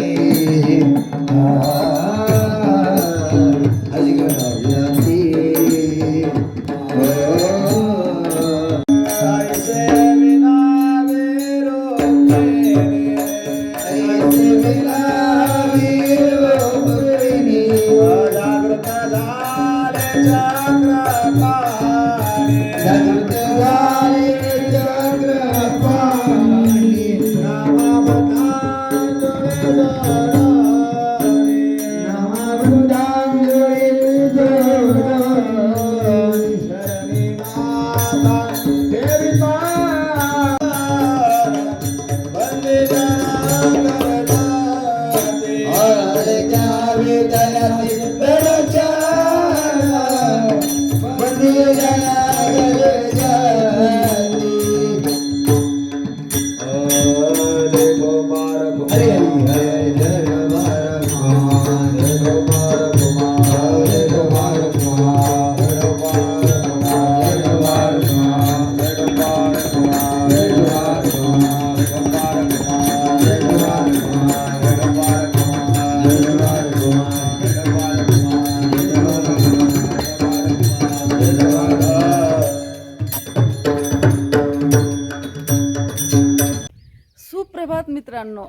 Ah मित्रांनो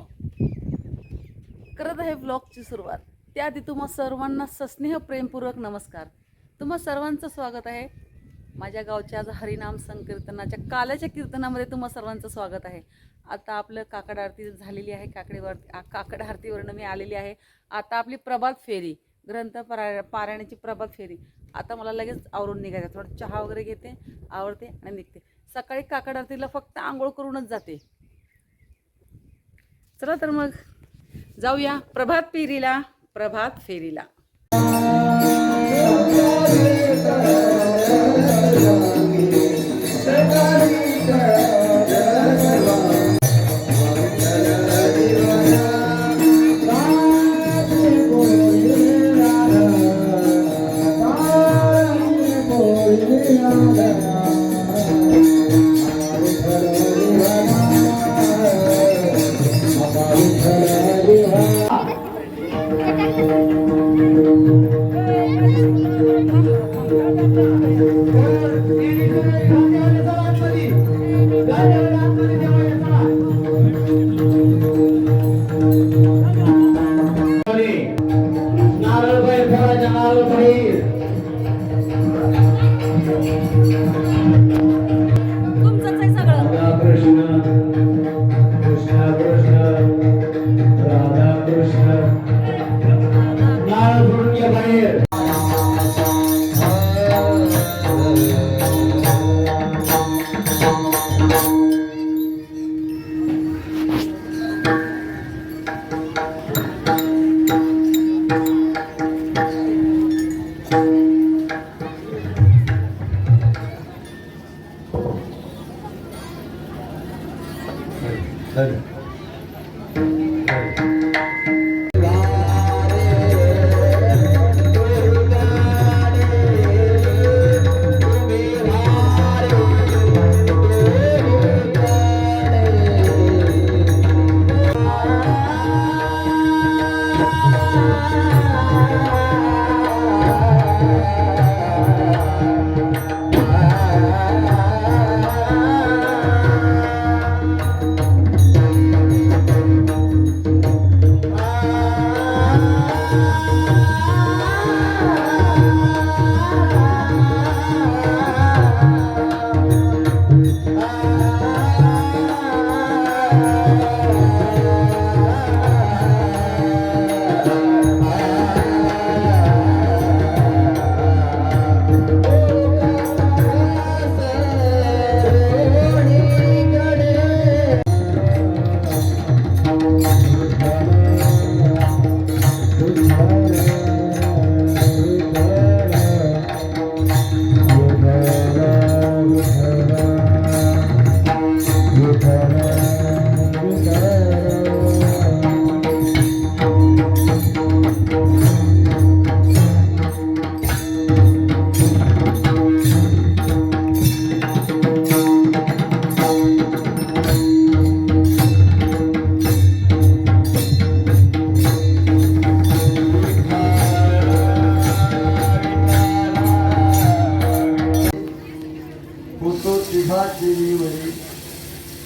करत आहे ब्लॉगची सुरुवात. त्याआधी तुम्हा सर्वांना सस्नेह प्रेमपूर्वक नमस्कार. तुम्हा सर्वांचं स्वागत आहे. माझ्या गावच्या आज हरिनाम संकीर्तनाच्या कालाच्या कीर्तनामध्ये तुम्हा सर्वांचं स्वागत आहे. आता आपलं काकड आरती झालेली आहे. काकडीवर काकड आरतीवरनं मी आलेली आहे. आता आपली प्रभात फेरी ग्रंथ परा पारायणाची प्रभात फेरी. आता मला लगेच आवरून निघायचं थोडं चहा वगैरे घेते आवडते आणि निघते. सकाळी काकड आरतीला फक्त आंघोळ करूनच जाते. चला तर मग जाऊया प्रभात फेरीला प्रभात फेरीला.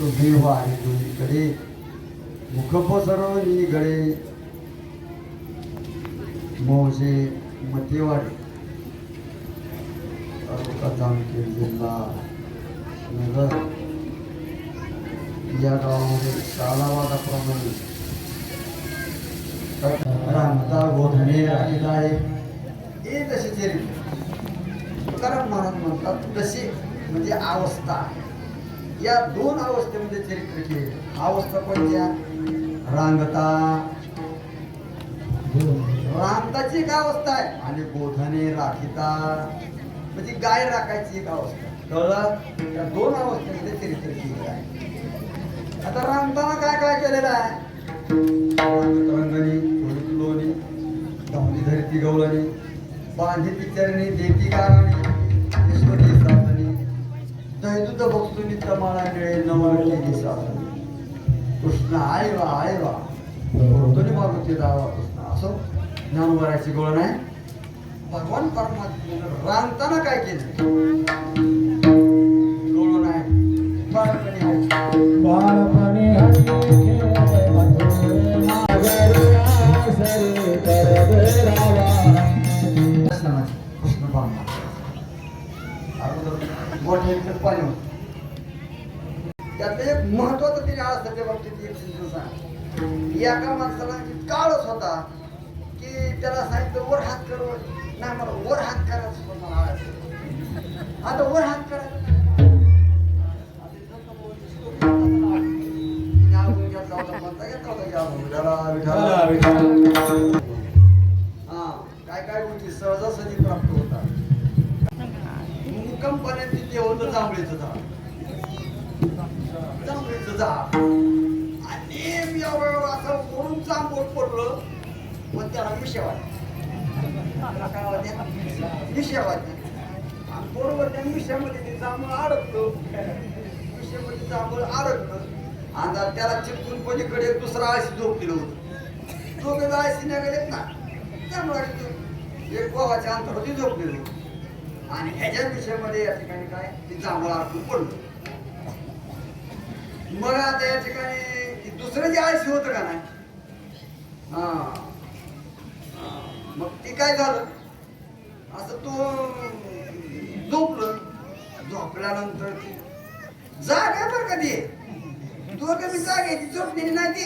तो देह आहे दोन्हीकडे. मुख पसरवणी गळे मोजे मतेवाडी. तालुका जामखेड जिल्हा नगर. या गावामध्ये कालावादाप्रमाणे रामता गोधने राहिलाय हे तसे तरी. तुकाराम महाराज म्हणतात तशी म्हणजे अवस्था या दोन अवस्थेमध्ये चरित्र केले अवस्था कोणत्या? रांगता. रांगताची एक अवस्था आहे. आणि बोधने राखिता. म्हणजे गाय राखायची एक अवस्था. कळलं या दोन अवस्थेमध्ये चरित्र केलेलं आहे. आता रांगताना काय काय केलेलं आहे? रंगणी लोणी धावली धरती गवळणी बांधी पिक्चरणी देती कारणी मिळे नवळ केली साधनी कृष्ण आय वा आय वा. भक्तुनी मारुती दावा कृष्ण. असो ज्ञानवराची गोळ नाही. भगवान रांगताना काय केलं डोळं नाही. बाळपणी आहे. बाळपणी कृष्ण अगोदर मोठे पाणी होतं. महत्वाचं तिने आज त्याच्या बाबतीत एक सिंधू सांग एका माणसाला इतका आळस होता की त्याला सांगितलं वर हात कर. नाही मला वर हात करायचं होतं मला आळस आता वर हात करायचं हा काय काय होती सहजासहजी प्राप्त होता मुक्कमपणे तिथे होतं जांभळीचं झाड. मग त्याला विषय वाटल्या काय वाटते? मिशा आणि बरोबर त्या विषयामध्ये ते जांभूळ अडकलं विषयामध्ये जांभूळ अडकलं आणि त्याला चिपकून पलीकडे एक दुसरा आळशी झोपलेलं होतं. दोघे आळशी निघालेत ना त्यामुळे एक गोवाच्या अंतरावरती झोप केलं होतं. आणि ह्याच्या विषयामध्ये या ठिकाणी काय? ती जांभळ अडकून पडलं. मग आता या ठिकाणी दुसरं जे आळशी होतं का नाही? हा. मग ते काय झालं? असं तो झोपलं. झोपल्यानंतर ती जाग आहे बरं का ती. दोघं जाग आहे ती झोपलेली नाही ती.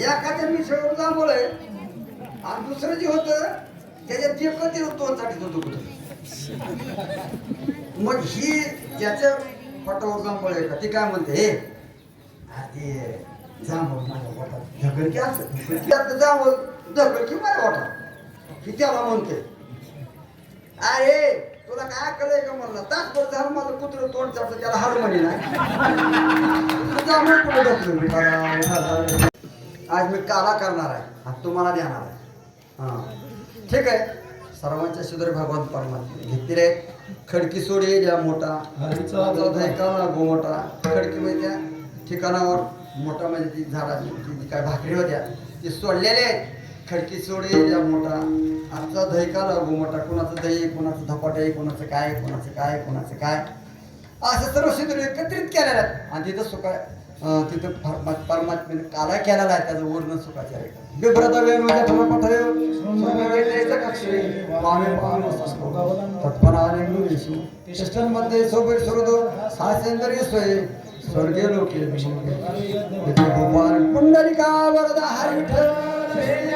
एखाद्या मिसळवर जांभूळ आहे आणि दुसरं जे होतं त्याच्यात जे कधी तोंड साठीत होतं कुठं? मग ही ज्याच्या पटावर जांभूळ आहे का ती काय म्हणते हे ते जांभूळ माझ्या पोटात ढकल की असं की माझ्या पोटात ही त्याला म्हणते अरे तुला काय आहे का? म्हणलं तासभर झालं माझं कुत्र तोंड चालतं त्याला हर म्हणे नाही आज मी काला करणार आहे आणि तुम्हाला देणार आहे. हां. ठीक आहे. सर्वांच्या सुंदर भगवान परमात्मा घेतलेले खडकी सोडी द्या मोठा. हरीचा गोमोठा खडकी म्हणजे त्या ठिकाणावर मोठा म्हणजे ती झाडाची काय भाकरी होत्या ते सोडलेले आहेत. खडकी सोडी द्या मोठा आजचा धैकाला गोमोठा कोणाचं दही कोणाचं धपाट आहे कोणाचं काय कोणाचं काय कोणाचं काय? असं सर्व सिंधू एकत्रित केलेलं आहे आणि तिथं सुका अं, तिथं परमा- परमात्म्याने म्हणजे काला केलेला आहे त्याचं वर्णन सुखाचे आहे. बिभ्रता वेणूच्या फलपथरे सोमेवेलेच्या सोबत सुरदो हासेंद्रिय सोय स्वर्गीय लोके विष्णुके गोपाल पुंडलिका वरदा हरी विठ्ठल. श्री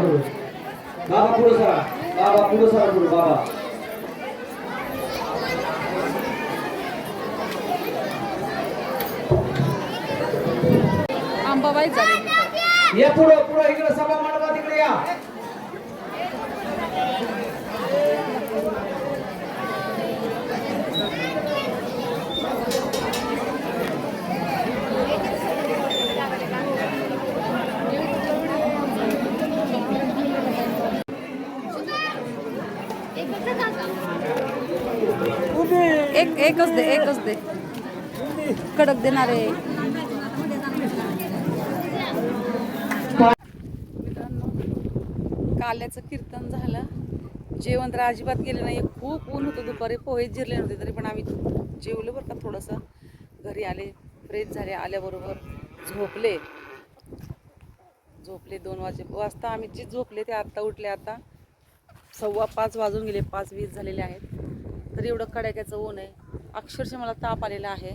बाबा पुढे सरा. बाबा पुढे सरा पुढे बाबा. आंबाबाई या पुढं पुढं. इकडे सभा मंडपा तिकडे या. एक एकच दे एकच दे. कडक देणार. आहे काल्याचं कीर्तन झालं. जेवण तर अजिबात गेलं नाही खूप ऊन होतं दुपारी. पोहे जिरले नव्हते तरी पण आम्ही जेवलो बरं का थोडंसं. घरी आले फ्रेश झाले आल्याबरोबर झोपले. झोपले दोन वाजे वाजता आम्ही जे झोपले ते आत्ता उठले. आता सव्वा पाच वाजून गेले. पाच वीस झालेले आहेत. तर एवढं कडाक्याचं ऊन आहे. अक्षरशः मला ताप आलेला आहे.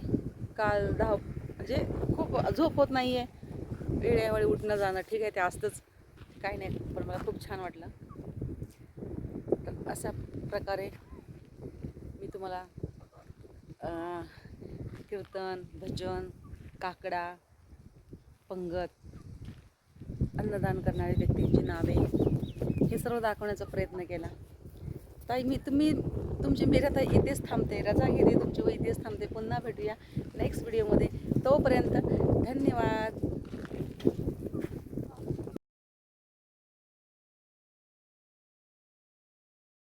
काल दहा म्हणजे खूप झोप होत नाही आहे वेळेवेळी उठणं जाणं ठीक आहे ते असतंच. काही नाही पण मला खूप छान वाटलं. तर अशा प्रकारे मी तुम्हाला कीर्तन भजन काकडा पंगत अन्नदान करणाऱ्या व्यक्तींची नावे हे सर्व दाखवण्याचा प्रयत्न केला. ताई मी तुम्ही तुमची मी ताई इथेच थांबते रजा घेते तुमची व इथेच थांबते पुन्हा भेटूया नेक्स्ट व्हिडिओमध्ये तोपर्यंत धन्यवाद.